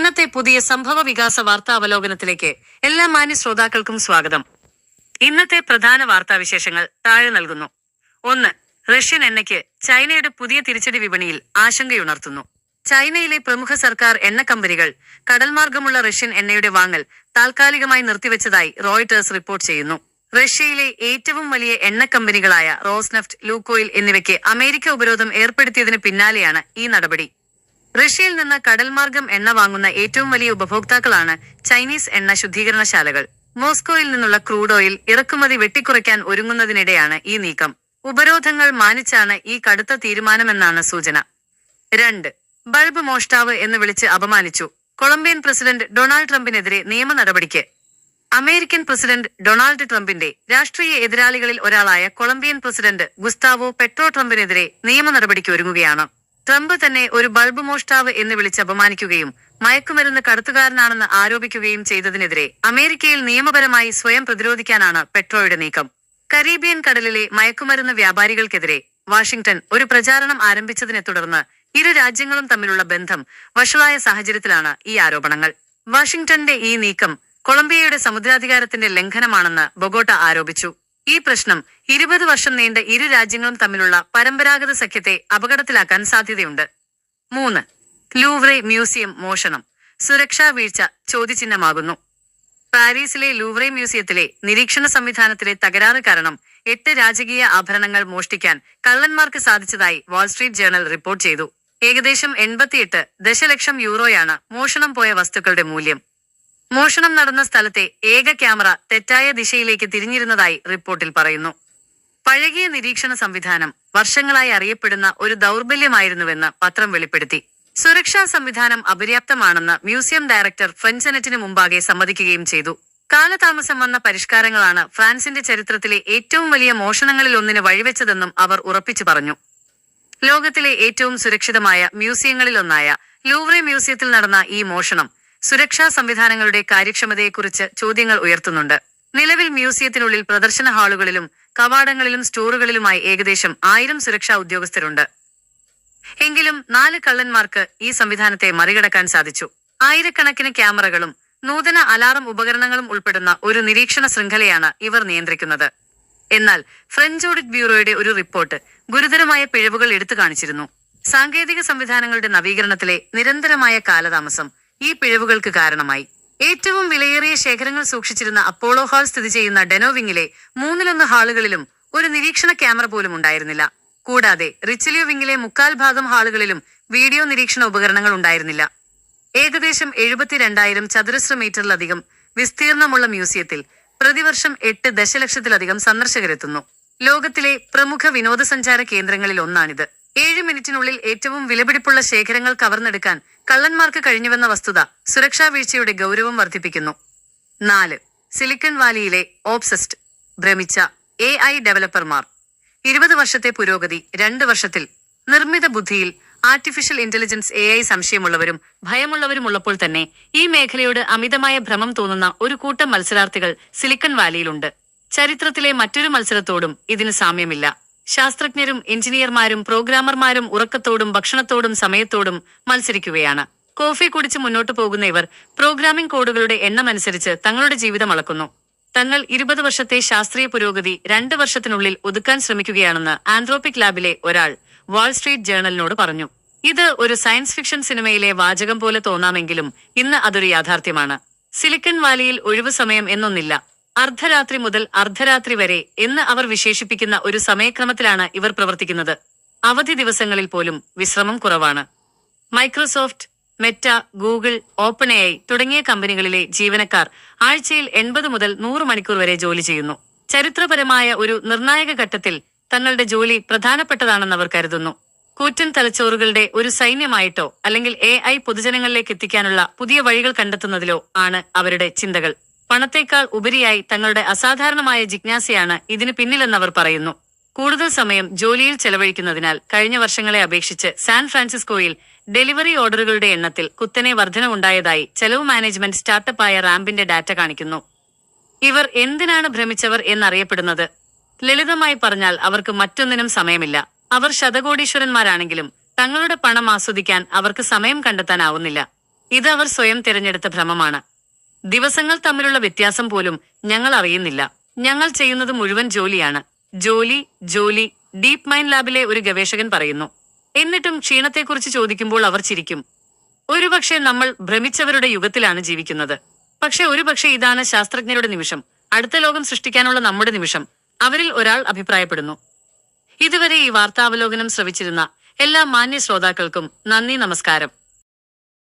ഇന്നത്തെ പുതിയ സംഭവ വികാസ വാർത്താ അവലോകനത്തിലേക്ക് എല്ലാ മാന്യ ശ്രോതാക്കൾക്കും സ്വാഗതം. ഇന്നത്തെ പ്രധാന വാർത്താവിശേഷങ്ങൾ താഴെ നൽകുന്നു. ഒന്ന് റഷ്യൻ എണ്ണയ്ക്ക് ചൈനയുടെ പുതിയ തിരിച്ചടി വിപണിയിൽ ആശങ്കയുണർത്തുന്നു. ചൈനയിലെ പ്രമുഖ സർക്കാർ എണ്ണ കമ്പനികൾ കടൽമാർഗമുള്ള റഷ്യൻ എണ്ണയുടെ വാങ്ങൽ താൽക്കാലികമായി നിർത്തിവെച്ചതായി റോയിട്ടേഴ്സ് റിപ്പോർട്ട് ചെയ്യുന്നു. റഷ്യയിലെ ഏറ്റവും വലിയ എണ്ണ കമ്പനികളായ റോസ്നെഫ്റ്റ് ലൂക്കോയിൽ എന്നിവയ്ക്ക് അമേരിക്ക ഉപരോധം ഏർപ്പെടുത്തിയതിന് പിന്നാലെയാണ് ഈ നടപടി. റഷ്യയിൽ നിന്ന് കടൽമാർഗം എണ്ണ വാങ്ങുന്ന ഏറ്റവും വലിയ ഉപഭോക്താക്കളാണ് ചൈനീസ് എണ്ണ ശുദ്ധീകരണശാലകൾ. മോസ്കോയിൽ നിന്നുള്ള ക്രൂഡ് ഓയിൽ ഇറക്കുമതി വെട്ടിക്കുറയ്ക്കാൻ ഒരുങ്ങുന്നതിനിടെയാണ് ഈ നീക്കം. ഉപരോധങ്ങൾ മാനിച്ചാണ് ഈ കടുത്ത തീരുമാനമെന്നാണ് സൂചന. രണ്ട് ബൾബ് മോഷ്ടാവ് എന്ന് വിളിച്ച് അപമാനിച്ചു കൊളംബിയൻ പ്രസിഡന്റ് ഡൊണാൾഡ് ട്രംപിനെതിരെ നിയമ നടപടിക്ക്. അമേരിക്കൻ പ്രസിഡന്റ് ഡൊണാൾഡ് ട്രംപിന്റെ രാഷ്ട്രീയ എതിരാളികളിൽ ഒരാളായ കൊളംബിയൻ പ്രസിഡന്റ് ഗുസ്താവോ പെട്രോ ട്രംപിനെതിരെ നിയമ നടപടിക്ക് ഒരുങ്ങുകയാണ്. ട്രംപ് തന്നെ ഒരു ബൾബ് മോഷ്ടാവ് എന്ന് വിളിച്ച് അപമാനിക്കുകയും മയക്കുമരുന്ന് കടത്തുകാരനാണെന്ന് ആരോപിക്കുകയും ചെയ്തതിനെതിരെ അമേരിക്കയിൽ നിയമപരമായി സ്വയം പ്രതിരോധിക്കാനാണ് പെട്രോയുടെ നീക്കം. കരീബിയൻ കടലിലെ മയക്കുമരുന്ന് വ്യാപാരികൾക്കെതിരെ വാഷിംഗ്ടൺ ഒരു പ്രചാരണം ആരംഭിച്ചതിനെ തുടർന്ന് ഇരു രാജ്യങ്ങളും തമ്മിലുള്ള ബന്ധം വഷളായ സാഹചര്യത്തിലാണ് ഈ ആരോപണങ്ങൾ. വാഷിംഗ്ടന്റെ ഈ നീക്കം കൊളംബിയയുടെ സമുദ്രാധികാരത്തിന്റെ ലംഘനമാണെന്ന് ബൊഗോട്ട ആരോപിച്ചു. ഈ പ്രശ്നം ഇരുപത് വർഷം നീണ്ട ഇരു രാജ്യങ്ങളും തമ്മിലുള്ള പരമ്പരാഗത സഖ്യത്തെ അപകടത്തിലാക്കാൻ സാധ്യതയുണ്ട്. മൂന്ന് ലൂവ്രെ മ്യൂസിയം മോഷണം സുരക്ഷാ വീഴ്ച ചോദ്യചിഹ്നമാകുന്നു. പാരീസിലെ ലൂവ്രെ മ്യൂസിയത്തിലെ നിരീക്ഷണ സംവിധാനത്തിലെ തകരാറ് കാരണം എട്ട് രാജകീയ ആഭരണങ്ങൾ മോഷ്ടിക്കാൻ കള്ളന്മാർക്ക് സാധിച്ചതായി വാൾസ്ട്രീറ്റ് ജേണൽ റിപ്പോർട്ട് ചെയ്തു. ഏകദേശം എൺപത്തിയെട്ട് ദശലക്ഷം യൂറോയാണ് മോഷണം പോയ വസ്തുക്കളുടെ മൂല്യം. മോഷണം നടന്ന സ്ഥലത്തെ ഏക ക്യാമറ തെറ്റായ ദിശയിലേക്ക് തിരിഞ്ഞിരുന്നതായി റിപ്പോർട്ടിൽ പറയുന്നു. പഴകിയ നിരീക്ഷണ സംവിധാനം വർഷങ്ങളായി അറിയപ്പെടുന്ന ഒരു ദൗർബല്യമായിരുന്നുവെന്ന് പത്രം വെളിപ്പെടുത്തി. സുരക്ഷാ സംവിധാനം അപര്യാപ്തമാണെന്ന് മ്യൂസിയം ഡയറക്ടർ ഫ്രൻസെനറ്റിന് മുമ്പാകെ സമ്മതിക്കുകയും ചെയ്തു. കാലതാമസം വന്ന പരിഷ്കാരങ്ങളാണ് ഫ്രാൻസിന്റെ ചരിത്രത്തിലെ ഏറ്റവും വലിയ മോഷണങ്ങളിൽ ഒന്നിന് വഴിവെച്ചതെന്നും അവർ ഉറപ്പിച്ചു പറഞ്ഞു. ലോകത്തിലെ ഏറ്റവും സുരക്ഷിതമായ മ്യൂസിയങ്ങളിലൊന്നായ ലൂവ്രെ മ്യൂസിയത്തിൽ നടന്ന ഈ മോഷണം സുരക്ഷാ സംവിധാനങ്ങളുടെ കാര്യക്ഷമതയെക്കുറിച്ച് ചോദ്യങ്ങൾ ഉയർത്തുന്നുണ്ട്. നിലവിൽ മ്യൂസിയത്തിനുള്ളിൽ പ്രദർശന ഹാളുകളിലും കവാടങ്ങളിലും സ്റ്റോറുകളിലുമായി ഏകദേശം ആയിരം സുരക്ഷാ ഉദ്യോഗസ്ഥരുണ്ട്. എങ്കിലും നാല് കള്ളന്മാർക്ക് ഈ സംവിധാനത്തെ മറികടക്കാൻ സാധിച്ചു. ആയിരക്കണക്കിന് ക്യാമറകളും നൂതന അലാറം ഉപകരണങ്ങളും ഉൾപ്പെടുന്ന ഒരു നിരീക്ഷണ ശൃംഖലയാണ് ഇവർ നിയന്ത്രിക്കുന്നത്. എന്നാൽ ഫ്രഞ്ച് ഓഡിറ്റ് ബ്യൂറോയുടെ ഒരു റിപ്പോർട്ട് ഗുരുതരമായ പിഴവുകൾ എടുത്തു കാണിച്ചിരുന്നു. സാങ്കേതിക സംവിധാനങ്ങളുടെ നവീകരണത്തിലെ നിരന്തരമായ കാലതാമസം ഈ പിഴവുകൾക്ക് കാരണമായി. ഏറ്റവും വിലയേറിയ ശേഖരങ്ങൾ സൂക്ഷിച്ചിരുന്ന അപ്പോളോ ഹാൾ സ്ഥിതി ചെയ്യുന്ന ഡെനോവിങ്ങിലെ മൂന്നിലൊന്ന് ഹാളുകളിലും ഒരു നിരീക്ഷണ ക്യാമറ പോലും ഉണ്ടായിരുന്നില്ല. കൂടാതെ റിച്ചലിയോ വിങ്ങിലെ മുക്കാൽ ഭാഗം ഹാളുകളിലും വീഡിയോ നിരീക്ഷണ ഉപകരണങ്ങൾ ഉണ്ടായിരുന്നില്ല. ഏകദേശം എഴുപത്തിരണ്ടായിരം ചതുരശ്ര മീറ്ററിലധികം വിസ്തീർണമുള്ള മ്യൂസിയത്തിൽ പ്രതിവർഷം എട്ട് ദശലക്ഷത്തിലധികം സന്ദർശകരെത്തുന്നു. ലോകത്തിലെ പ്രമുഖ വിനോദസഞ്ചാര കേന്ദ്രങ്ങളിൽ ഒന്നാണിത് ഏഴ് മിനിറ്റിനുള്ളിൽ ഏറ്റവും വിലപിടിപ്പുള്ള ശേഖരങ്ങൾ കവർന്നെടുക്കാൻ കള്ളന്മാർക്ക് കഴിഞ്ഞുവെന്ന വസ്തുത സുരക്ഷാ വീഴ്ചയുടെ ഗൗരവം വർദ്ധിപ്പിക്കുന്നു. നാല്. സിലിക്കൺ വാലിയിലെ ഓപ്സസ്റ്റ് ഭ്രമിച്ച എ ഐ ഡെവലപ്പർമാർ. ഇരുപത് വർഷത്തെ പുരോഗതി രണ്ട് വർഷത്തിൽ നിർമ്മിത ബുദ്ധിയിൽ ആർട്ടിഫിഷ്യൽ ഇന്റലിജൻസ് എ ഐ സംശയമുള്ളവരും ഭയമുള്ളവരും ഉള്ളപ്പോൾ തന്നെ ഈ മേഖലയോട് അമിതമായ ഭ്രമം തോന്നുന്ന ഒരു കൂട്ടം മത്സരാർത്ഥികൾ സിലിക്കൺ വാലിയിലുണ്ട്. ചരിത്രത്തിലെ മറ്റൊരു മത്സരത്തോടും ഇതിന് സാമ്യമില്ല. ശാസ്ത്രജ്ഞരും എഞ്ചിനീയർമാരും പ്രോഗ്രാമർമാരും ഉറക്കത്തോടും ഭക്ഷണത്തോടും സമയത്തോടും മത്സരിക്കുകയാണ്. കോഫി കുടിച്ച് മുന്നോട്ടു പോകുന്ന ഇവർ പ്രോഗ്രാമിംഗ് കോഡുകളുടെ എണ്ണമനുസരിച്ച് തങ്ങളുടെ ജീവിതം അളക്കുന്നു. തങ്ങൾ ഇരുപത് വർഷത്തെ ശാസ്ത്രീയ പുരോഗതി രണ്ട് വർഷത്തിനുള്ളിൽ ഒതുക്കാൻ ശ്രമിക്കുകയാണെന്ന് ആൻഡ്രോപിക് ലാബിലെ ഒരാൾ വാൾസ്ട്രീറ്റ് ജേണലിനോട് പറഞ്ഞു. ഇത് ഒരു സയൻസ് ഫിക്ഷൻ സിനിമയിലെ വാചകം പോലെ തോന്നാമെങ്കിലും ഇന്ന് അതൊരു യാഥാർത്ഥ്യമാണ്. സിലിക്കൺ വാലിയിൽ ഒഴിവു സമയം എന്നൊന്നില്ല. അർദ്ധരാത്രി മുതൽ അർദ്ധരാത്രി വരെ എന്ന് അവർ വിശേഷിപ്പിക്കുന്ന ഒരു സമയക്രമത്തിലാണ് ഇവർ പ്രവർത്തിക്കുന്നത്. അവധി ദിവസങ്ങളിൽ പോലും വിശ്രമം കുറവാണ്. Microsoft Meta Google open A തുടങ്ങിയ കമ്പനികളിലെ ജീവനക്കാർ ആഴ്ചയിൽ എൺപത് മുതൽ നൂറ് മണിക്കൂർ വരെ ജോലി ചെയ്യുന്നു. ചരിത്രപരമായ ഒരു നിർണായക ഘട്ടത്തിൽ തങ്ങളുടെ ജോലി പ്രധാനപ്പെട്ടതാണെന്ന് അവർ കരുതുന്നു. കൂറ്റൻ തലച്ചോറുകളുടെ ഒരു സൈന്യമായിട്ടോ അല്ലെങ്കിൽ എ പൊതുജനങ്ങളിലേക്ക് എത്തിക്കാനുള്ള പുതിയ വഴികൾ കണ്ടെത്തുന്നതിലോ ആണ് അവരുടെ ചിന്തകൾ. പണത്തേക്കാൾ ഉപരിയായി തങ്ങളുടെ അസാധാരണമായ ജിജ്ഞാസയാണ് ഇതിന് പിന്നിലെന്നവർ പറയുന്നു. കൂടുതൽ സമയം ജോലിയിൽ ചെലവഴിക്കുന്നതിനാൽ കഴിഞ്ഞ വർഷങ്ങളെ അപേക്ഷിച്ച് സാൻ ഫ്രാൻസിസ്കോയിൽ ഡെലിവറി ഓർഡറുകളുടെ എണ്ണത്തിൽ കുത്തനെ വർധനവുണ്ടായതായി ചെലവ് മാനേജ്മെന്റ് സ്റ്റാർട്ടപ്പായ റാമ്പിന്റെ ഡാറ്റ കാണിക്കുന്നു. ഇവർ എന്തിനാണ് ഭ്രമിച്ചവർ എന്നറിയപ്പെടുന്നത്? ലളിതമായി പറഞ്ഞാൽ അവർക്ക് മറ്റൊന്നിനും സമയമില്ല. അവർ ശതകോടീശ്വരന്മാരാണെങ്കിലും തങ്ങളുടെ പണം ആസ്വദിക്കാൻ അവർക്ക് സമയം കണ്ടെത്താനാവുന്നില്ല. ഇത് അവർ സ്വയം തിരഞ്ഞെടുത്ത ഭ്രമമാണ്. ദിവസങ്ങൾ തമ്മിലുള്ള വ്യത്യാസം പോലും ഞങ്ങൾ അറിയുന്നില്ല. ഞങ്ങൾ ചെയ്യുന്നത് മുഴുവൻ ജോലിയാണ്. ജോലി ജോലി ഡീപ് മൈൻഡ് ലാബിലെ ഒരു ഗവേഷകൻ പറയുന്നു. എന്നിട്ടും ക്ഷീണത്തെക്കുറിച്ച് ചോദിക്കുമ്പോൾ അവർ ചിരിക്കും. ഒരുപക്ഷെ നമ്മൾ ഭ്രമിച്ചവരുടെ യുഗത്തിലാണ് ജീവിക്കുന്നത്. പക്ഷെ ഒരുപക്ഷെ ഇതാണ് ശാസ്ത്രജ്ഞരുടെ നിമിഷം. അടുത്ത ലോകം സൃഷ്ടിക്കാനുള്ള നമ്മുടെ നിമിഷം. അവരിൽ ഒരാൾ അഭിപ്രായപ്പെടുന്നു. ഇതുവരെ ഈ വാർത്താവലോകനം ശ്രവിച്ചിരുന്ന എല്ലാ മാന്യ ശ്രോതാക്കൾക്കും നന്ദി നമസ്കാരം.